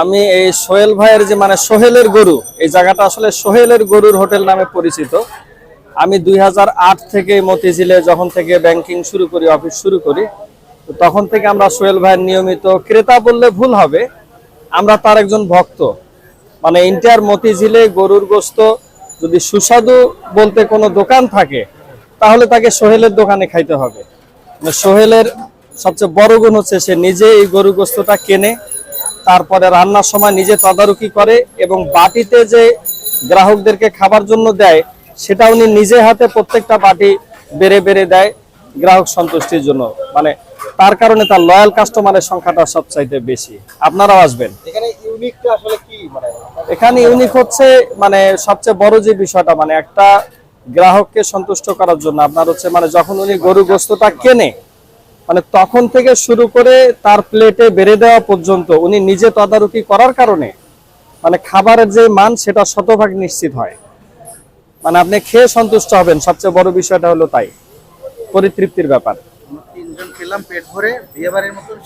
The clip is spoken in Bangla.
আমি এই সোহেল ভাইয়ের যে মানে সোহেলের গরু, এই জায়গাটা আসলে সোহেলের গরুর হোটেল নামে পরিচিত। আমি দুই হাজার আট থেকে মতিঝিলে যখন থেকে ব্যাংকিং শুরু করি অফিস শুরু করি তখন থেকে আমরা সোহেল ভাইয়ের নিয়মিত ক্রেতা বললে ভুল হবে। আমরা তার একজন ভক্ত। মানে ইন্টার মতিঝিলে গরুর গোস্ত যদি সুস্বাদু বলতে কোনো দোকান থাকে, তাহলে তাকে সোহেলের দোকানে খাইতে হবে। মানে সোহেলের সবচেয়ে বড় গুণ হচ্ছে সে নিজে এই গরু গোস্তটা কেনে তারপরে রান্নার সময় নিজে তদারকি করে এবং বাটিতে যে গ্রাহকদেরকে খাবার জন্য দেয় সেটা উনি নিজে হাতে প্রত্যেকটা বাটি বেড়ে বেড়ে দেয় গ্রাহক সন্তুষ্টির জন্য। মানে তার কারণে তার লয়াল কাস্টমারের সংখ্যাটা সবচাইতে বেশি। আপনারাও আসবেন। এখানে ইউনিকটা আসলে কি? মানে এখানে ইউনিক হচ্ছে মানে সবচেয়ে বড় যে বিষয়টা মানে একটা গ্রাহককে সন্তুষ্ট করার জন্য। আপনার হচ্ছে মানে যখন উনি গরু গোস্তটা কেনে মানে তখন থেকে শুরু করে তার প্লেটে বেড়ে দেওয়া পর্যন্ত উনি নিজে তদারকি করার কারণে মানে খাবারের যে মান সেটা শতভাগ নিশ্চিত হয়। মানে আপনি খেয়ে সন্তুষ্ট হবেন, সবচেয়ে বড় বিষয়টা হলো তাই। পরিতৃপ্তির ব্যাপার। তিনজন খেলাম, পেট ভরে বিয়ে বাড়ির মতন